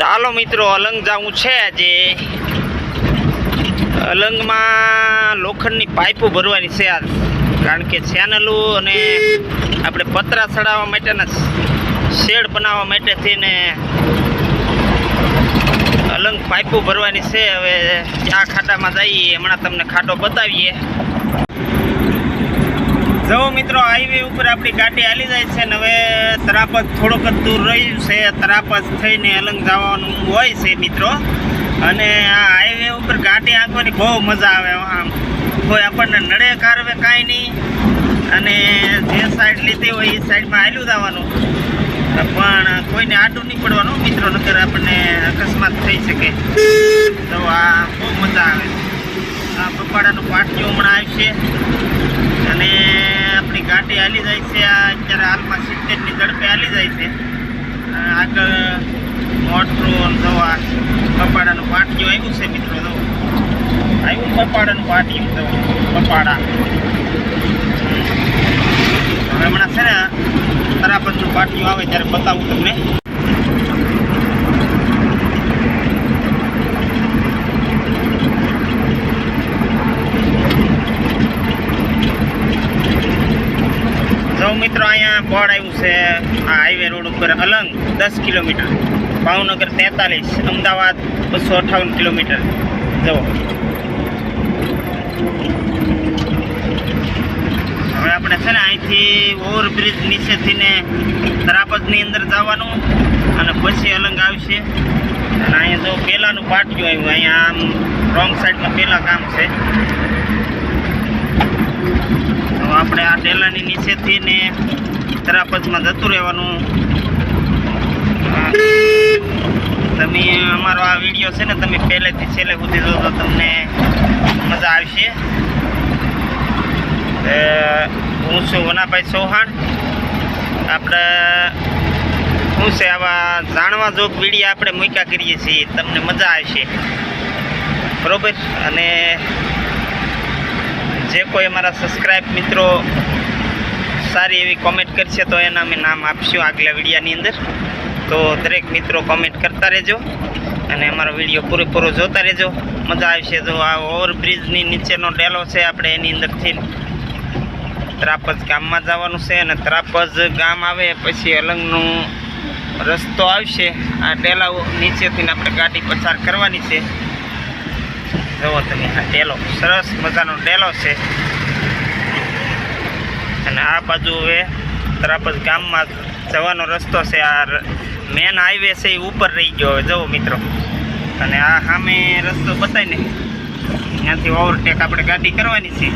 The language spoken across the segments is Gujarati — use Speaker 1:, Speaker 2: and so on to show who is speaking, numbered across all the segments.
Speaker 1: ચાલો મિત્રો, અલંગ જવું છે આજે. અલંગમાં લોખંડની પાઇપો ભરવાની છે આજ. કારણ કે ચેનલું અને આપણે પતરા ચડાવવા માટેના શેડ બનાવવા માટે થઈને અલંગ પાઇપો ભરવાની છે. હવે આ ખાડામાં જઈએ, હમણાં તમને ખાડો બતાવીએ. જો મિત્રો હાઈવે ઉપર આપણી ગાડી હાલી જાય છે ને હવે તરાપત થોડોક જ દૂર રહ્યું છે. તરાપત થઈને અલંગ જવાનું હોય છે મિત્રો. અને આ હાઈવે ઉપર ગાડી આંકવાની બહુ મજા આવે આમ. કોઈ આપણને નડે કારવે કાંઈ નહીં. અને જે સાઈડ લીધી હોય એ સાઈડમાં હાલ્યું જવાનું. પણ કોઈને આડું નહીં પડવાનું મિત્રો નકર આપણને અકસ્માત થઈ શકે તો આ બહુ મજા આવે આ પપ્પાડાનું પાટિયું હમણાં આવશે અને આપણી ગાડી હાલી જાય છે આ અત્યારે હાલમાં સિત્તેરની ઝડપે હાલી જાય છે. આગળ મોટરું દવા કપાડાનું પાટિયું આવ્યું છે મિત્રો તો. આવ્યું કપાડાનું પાટિયું તો કપાડા. હમણાં છે ને તરાપતનું પાટિયું આવે ત્યારે બતાવું તમને જો મિત્રો અહીંયા બોર્ડ આવ્યું છે આ હાઈવે રોડ ઉપર અલંગ, દસ કિલોમીટર. ભાવનગર તેતાલીસ, અમદાવાદ બસો અઠાવન કિલોમીટર. જવો હવે આપણે છે ને અહીંથી ઓવરબ્રિજ નીચેથી ને તરાપતની અંદર જવાનું અને પછી અલંગ આવશે. અને અહીંયા જો પહેલાંનું પાટિયું આવ્યું, અહીંયા આમ રોંગ સાઈડમાં પહેલાં કામ છે. તો આપણે આ ડેલાની નીચેથી ને તરાપતમાં જતું રહેવાનું. તમે, અમારો આ વીડિયો છે ને, તમે પહેલેથી છેલ્લે સુધી જો તો તમને મજા આવશે. હું છું વનાભાઈ ચૌહાણ. આપણે શું છે આવા જાણવા જોગ વીડિયો આપણે મૂક્યા કરીએ છીએ, તમને મજા આવશે. બરાબર? અને જે કોઈ અમારા સબસ્ક્રાઇબ મિત્રો સારી એવી કોમેન્ટ કરશે, તો એના અમે નામ આપશું આગલા વિડીયાની અંદર. તો દરેક મિત્રો કોમેન્ટ કરતા રહેજો અને અમારો વીડિયો પૂરેપૂરો જોતા રહેજો. મજા આવશે તો આ ઓવરબ્રિજની નીચેનો ડેલો છે, આપણે એની અંદરથી ત્રાપજ ગામમાં જવાનું છે અને ત્રાપજ ગામ આવે પછી અલંગનું રસ્તો આવશે. આ ડેલા નીચેથી આપણે ગાડી પસાર કરવાની છે. જુઓ તમે, આ ડેલો સરસ મજાનો ડેલો છે. અને આ બાજુ હવે ત્રાપજ ગામમાં જવાનો રસ્તો છે, આ મેન હાઈવે છે એ ઉપર રહી ગયો હવે. જવો મિત્રો. અને આ સામે રસ્તો બતાવીને ત્યાંથી ઓવરટેક આપણે ગાડી કરવાની છે.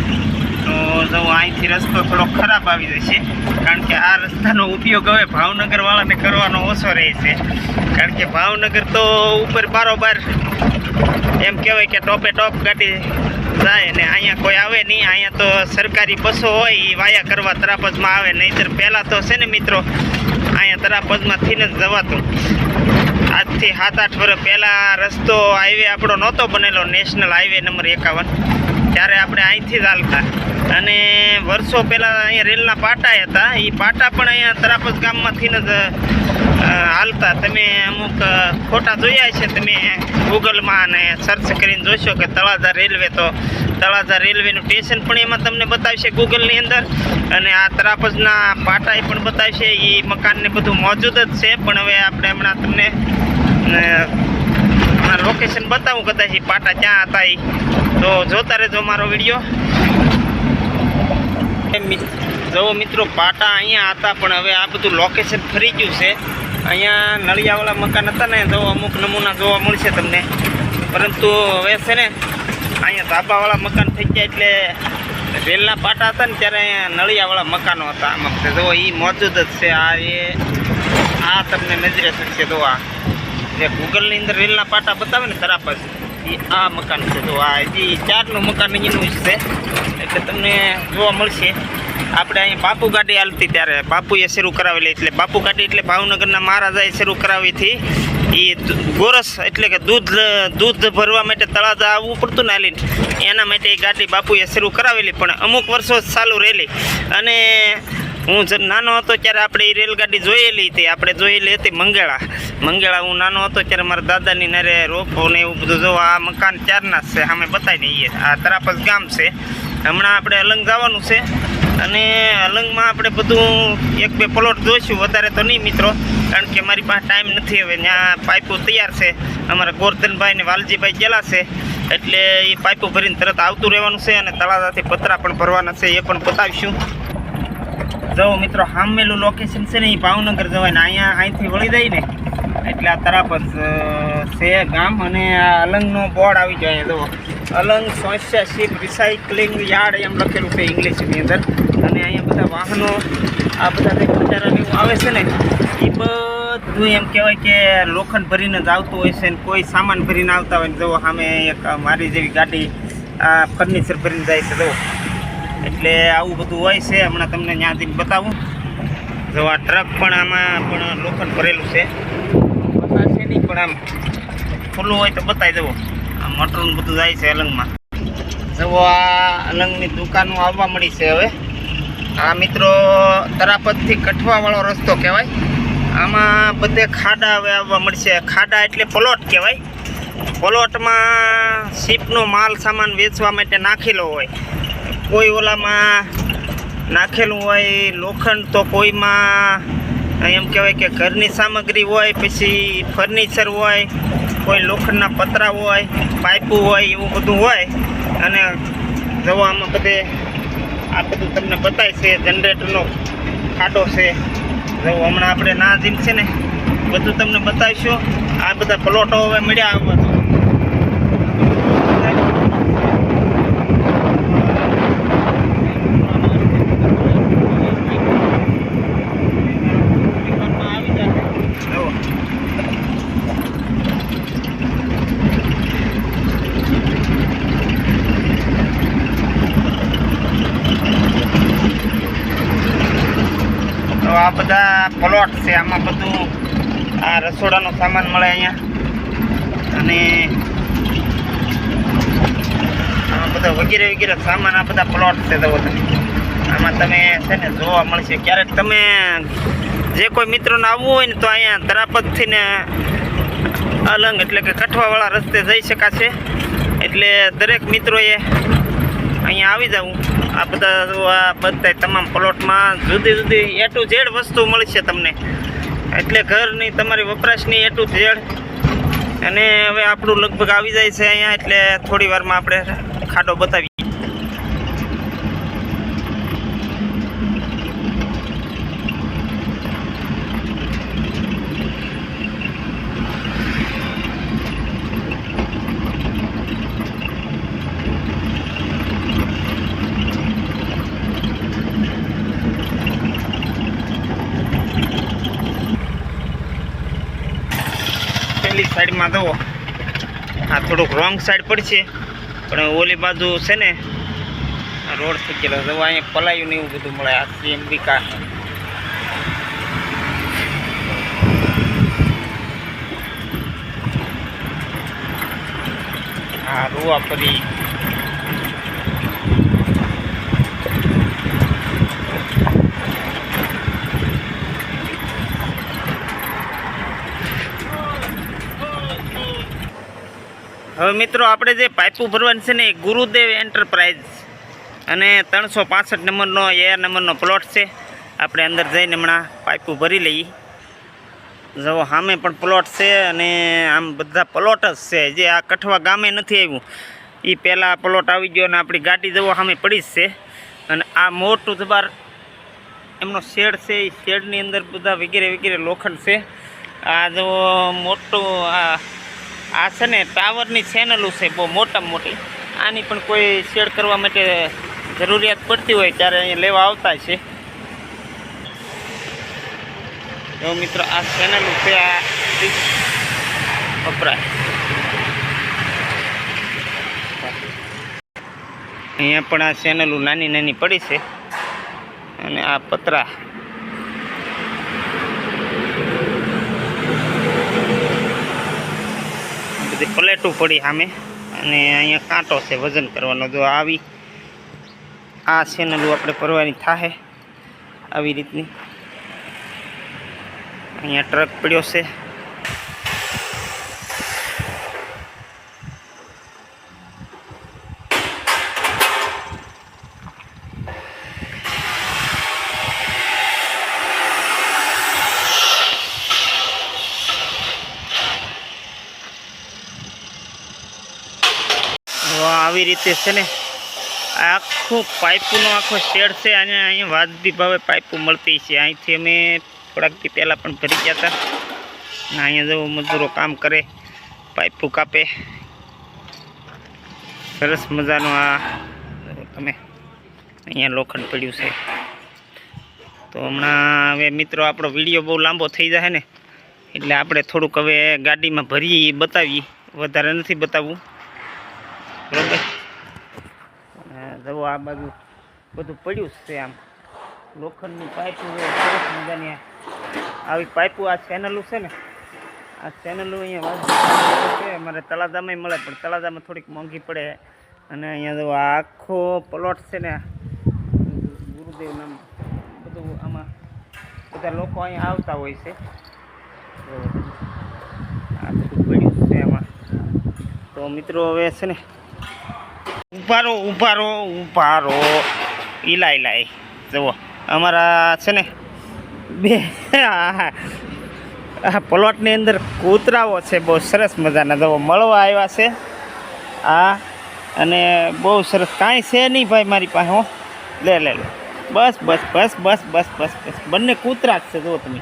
Speaker 1: તો જો અહીંથી રસ્તો થોડો ખરાબ આવી જશે. કારણ કે આ રસ્તાનો ઉપયોગ હવે ભાવનગરવાળાને કરવાનો ઓછો રહે છે. કારણ કે ભાવનગર તો ઉપર બારોબાર એમ કહેવાય કે ટોપે ટોપ ગાડી જાય ને અહીંયા કોઈ આવે નહીં. અહીંયા તો સરકારી બસો હોય એ વાયા કરવા તરાપજમાં આવે. નહીંતર પહેલાં તો છે ને મિત્રો અહીંયા તરાપજમાંથી જ જવાતું. આજથી સાત આઠ વર્ષ પહેલાં રસ્તો હાઈવે આપણો નહોતો બનેલો નેશનલ હાઈવે નંબર એકાવન. ત્યારે આપણે અહીંથી જ હાલતા. અને વર્ષો પહેલાં અહીંયા રેલના પાટા હતા. એ પાટા પણ અહીંયા તરાપજ ગામમાંથી જ હાલતા. તમે અમુક ફોટા જોયા છે તમે ગૂગલમાં અને સર્ચ કરીને જોશો કે તળાજા રેલવે તો તળાજા રેલવેનું સ્ટેશન પણ એમાં તમને બતાવશે ગૂગલની અંદર. અને આ તરાપજના પાટા પણ બતાવશે એ મકાનને બધું મોજૂદ જ છે. પણ હવે આપણે હમણાં તમને લોકેશન બતાવું કદાચ એ પાટા ક્યાં હતા એ તો જોતા રહેજો મારો વીડિયો. જો મિત્રો, પાટા અહીંયા હતા, પણ હવે આ બધું લોકેશન ફરી ગયું છે. અહીંયા નળિયાવાળા મકાન હતા ને જો અમુક નમૂના જોવા મળશે તમને. પરંતુ હવે છે ને અહીંયા ધાબાવાળા મકાન થઈ ગયા એટલે રેલના પાટા હતા ને ત્યારે અહીંયા નળિયાવાળા મકાનો હતા. આમ વખતે જો એ મોજૂદ જ છે. આ એ, આ તમને નજરે શકશે જો આ, જે ગૂગલની અંદર રેલના પાટા બતાવે ને જ એ આ મકાન છે. જો આ હજી ચારનું મકાન એનું છે. એટલે તમને જોવા મળશે. આપણે અહીં બાપુ ગાડી હાલતી ત્યારે બાપુએ શરૂ કરાવેલી. એટલે બાપુ ગાડી એટલે ભાવનગરના મહારાજાએ શરૂ કરાવી હતી. એ ગોરસ એટલે કે દૂધ દૂધ ભરવા માટે તળાજા આવવું પડતું ને હાલીને. એના માટે એ ગાડી બાપુએ શરૂ કરાવેલી, પણ અમુક વર્ષો ચાલુ રહેલી. અને હું નાનો હતો ત્યારે આપણે એ રેલગાડી જોયેલી હતી. આપણે જોયેલી હતી મંગેળા. મંગેળા હું નાનો હતો ત્યારે મારા દાદાની નારે રોપો ને એવું બધું જો આ મકાન ચારના છે અમે બતાવી દઈએ આ તરાપસ ગામ છે. હમણાં આપણે અલંગ જવાનું છે. અને અલંગમાં આપણે બધું એક બે પ્લોટ જોઈશું. વધારે તો નહીં મિત્રો. કારણ કે મારી પાસે ટાઈમ નથી હવે. ત્યાં પાઇપો તૈયાર છે. અમારા ગોરધનભાઈ ને વાલજીભાઈ ગયેલા છે. એટલે એ પાઇપો ભરીને તરત આવતું રહેવાનું છે અને તળાજાથી પતરા પણ ભરવાના છે. એ પણ બતાવીશું જો મિત્રો, હામેલું લોકેશન છે ને, એ ભાવનગર જવાય ને અહીંયા અહીંથી વળી જાય ને, એટલે આ તરાપ જ છે ગામ અને આ અલંગનો બોર્ડ આવી જાય જો અલંગ સ્વચ્છશીપ રિસાયકલિંગ યાર્ડ એમ લખેલું છે ઇંગ્લિશની અંદર. અને અહીંયા બધા વાહનો, આ બધા જે ખટારા એવું આવે છે ને એ બધું એમ કહેવાય કે લોખંડ ભરીને જ આવતું હોય છે ને કોઈ સામાન ભરીને આવતા હોય ને જો સામે એક મારી જેવી ગાડી આ ફર્નિચર ભરીને જાય છે જો એટલે આવું બધું હોય છે, હમણાં તમને ત્યાંથી બતાવું. જો આ ટ્રક પણ આમાં પણ લોખંડ ભરેલું છે. નહીં પણ આમ ખુલ્લું હોય તો બતાવી દેવો. આ મટરનું બધું જાય છે અલંગમાં. જવો આ અલંગની દુકાનો આવવા મળી છે હવે. આ મિત્રો તરાપતથી કઠવાવાળો રસ્તો કહેવાય. આમાં બધે ખાડા હવે આવવા મળશે. ખાડા એટલે પ્લોટ કહેવાય. પ્લોટમાં શીપનો માલ સામાન વેચવા માટે નાખેલો હોય. કોઈ ઓલામાં નાખેલું હોય, લોખંડ તો કોઈમાં એમ કહેવાય કે ઘરની સામગ્રી હોય, પછી ફર્નિચર હોય, કોઈ લોખંડના પતરા હોય, પાઇપો હોય, એવું બધું હોય. અને જવામાં બધે આ બધું તમને બતાય છે જનરેટરનો ખાડો છે. જો હમણાં આપણે ના જીમ છે ને, બધું તમને બતાવીશું. આ બધા પ્લોટો હવે મળ્યા આ બધા પ્લોટ છે. આમાં બધું આ રસોડાનો સામાન મળે અહીંયા. અને આ બધા વગેરે વગેરે સામાન, આ બધા પ્લોટ છે તો આમાં તમે છે ને જોવા મળશે. ક્યારેક તમે જે કોઈ મિત્રોને આવવું હોય ને તો અહીંયા તરાપતથી ને અલંગ એટલે કે કઠવાવાળા રસ્તે જઈ શકાશે. એટલે દરેક મિત્રોએ અહીંયા આવી જવું આ બધા આ બધા તમામ પ્લોટમાં જુદી જુદી એ ટુ ઝેડ વસ્તુ મળશે તમને. એટલે ઘરની તમારી વપરાશની એ ટુ ઝેડ અને હવે આપણું લગભગ આવી જાય છે અહીંયા, એટલે થોડી વારમાં આપણે ખાડો બતાવીએ. સાઈડમાં જુઓ આ થોડુંક રોંગ સાઈડ પડશે પણ ઓલી બાજુ છે ને, રોડ થઈ ગયેલો જુઓ અહીંયા પલાયું ને એવું બધું મળે. આ સીએમબીકા હા રૂવાપરી હવે મિત્રો, આપણે જે પાઇપું ભરવાની છે ને, એ ગુરુદેવ એન્ટરપ્રાઇઝ. અને ત્રણસો પાસઠ નંબરનો એ નંબરનો પ્લોટ છે. આપણે અંદર જઈને હમણાં પાઇપું ભરી લઈએ. જો સામે પણ પ્લોટ છે અને આમ બધા પ્લોટ જ છે. જે આ કઠવા ગામે નથી આવ્યું. એ પહેલાં પ્લોટ આવી ગયો અને આપણી ગાડી જવો સામે પડી જ છે. અને આ મોટું જબાર, એમનો શેડ છે એ શેડની અંદર બધા વગેરે વગેરે લોખંડ છે. આ જો મોટું આ આ છે ને ટાવરની ચેનલો છે, બહુ મોટામાં મોટી. આની પણ કોઈ શેડ કરવા માટે જરૂરિયાત પડતી હોય ત્યારે અહીંયા લેવા આવતા છે. એવો મિત્રો, આ ચેનલ છે, આ વપરાય અહીંયા પણ આ ચેનલો નાની નાની પડી છે. અને આ પતરા. બધી પ્લેટો પડી સામે. અને અહીંયા કાંટો છે વજન કરવાનો. જો આવી આ ચેનલો આપણે ભરવાની થાહે આવી રીતની. અહીંયા ટ્રક પડ્યો છે. આવી રીતે છે ને. આખું પાઇપનું આખો શેડ છે, અને અહીંયા વાજબી ભાવે પાઇપો મળતી છે. અહીંથી અમે થોડાક દી પહેલાં પણ ભરી ગયા હતા. અને અહીંયા જવું મજૂરો કામ કરે, પાઇપો કાપે. સરસ મજાનો આ, તમે, અહીંયા લોખંડ પડ્યું છે. તો હમણાં હવે મિત્રો, આપણો વીડિયો બહુ લાંબો થઈ જાય ને. એટલે આપણે થોડુંક હવે ગાડીમાં ભરી બતાવીએ. વધારે નથી બતાવવું. અને જુઓ આ બાજુ બધું પડ્યું છે આમ. લોખંડની પાઇપો સરસ મજાની આવી પાઇપો આ ચેનલું છે ને, આ ચેનલું અહીંયા છે. અમારે તળાજામાં મળે, પણ તળાજામાં થોડીક મોંઘી પડે. અને અહીંયા જો આખો પ્લોટ છે ને ગુરુદેવ નામ, બધું આમાં બધા લોકો અહીંયા આવતા હોય છે. આ બધું પડ્યું છે આમાં. તો મિત્રો હવે છે ને ઉભારો ઉભારો ઉભારો. ઈલા ઈલા એ જુઓ, અમારા છે ને, બે આ પ્લોટની અંદર કૂતરાઓ છે, બહુ સરસ મજાના. જુઓ, મળવા આવ્યા છે. આ, અને બહુ સરસ. કાંઈ છે નહીં ભાઈ મારી પાસે, હો. લે લે લે. બસ બસ બસ બસ બસ બસ બસ. બંને કૂતરા જ છે, જુઓ તમે.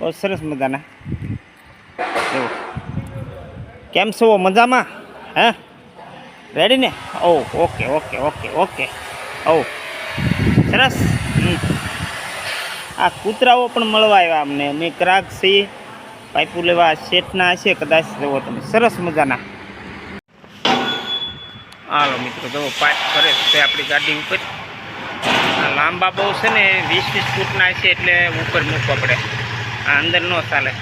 Speaker 1: બહુ સરસ મજાના. જુઓ. કેમ છો, મજામાં? હે? રેડી ને? ઓ ઓકે ઓકે ઓકે ઓકે ઓ સરસ. આ કૂતરાઓ પણ મળવા આવ્યા અમને. અમે ક્રાક છીએ. પાઇપુ લેવા શેઠના હશે કદાચ જવો તમે. સરસ મજાના. હાલો મિત્રો જવો પાઇપ કરે છે આપણી ગાડી ઉપર. લાંબા બહુ છે ને, વીસ વીસ ફૂટના છે એટલે ઉપર મૂકવા પડે. આ અંદર ન ચાલે.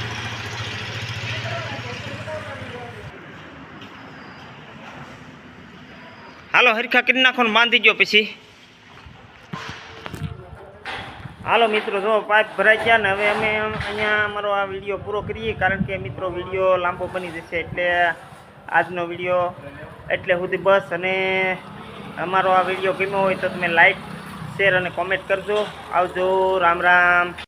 Speaker 1: હાલો, હરખા કરી નાખો બાંધી ગયો પછી. હાલો, મિત્રો, જો પાઇપ ભરાઈ ગયા ને, હવે અમે અહીંયા અમારો આ વીડિયો પૂરો કરીએ, કારણ કે મિત્રો વીડિયો લાંબો બની જશે, એટલે આજનો વીડિયો એટલે સુધી બસ. અને અમારો આ વીડિયો ગમ્યો હોય તો તમે લાઈક શેર અને કોમેન્ટ કરજો. આવજો, રામ રામ.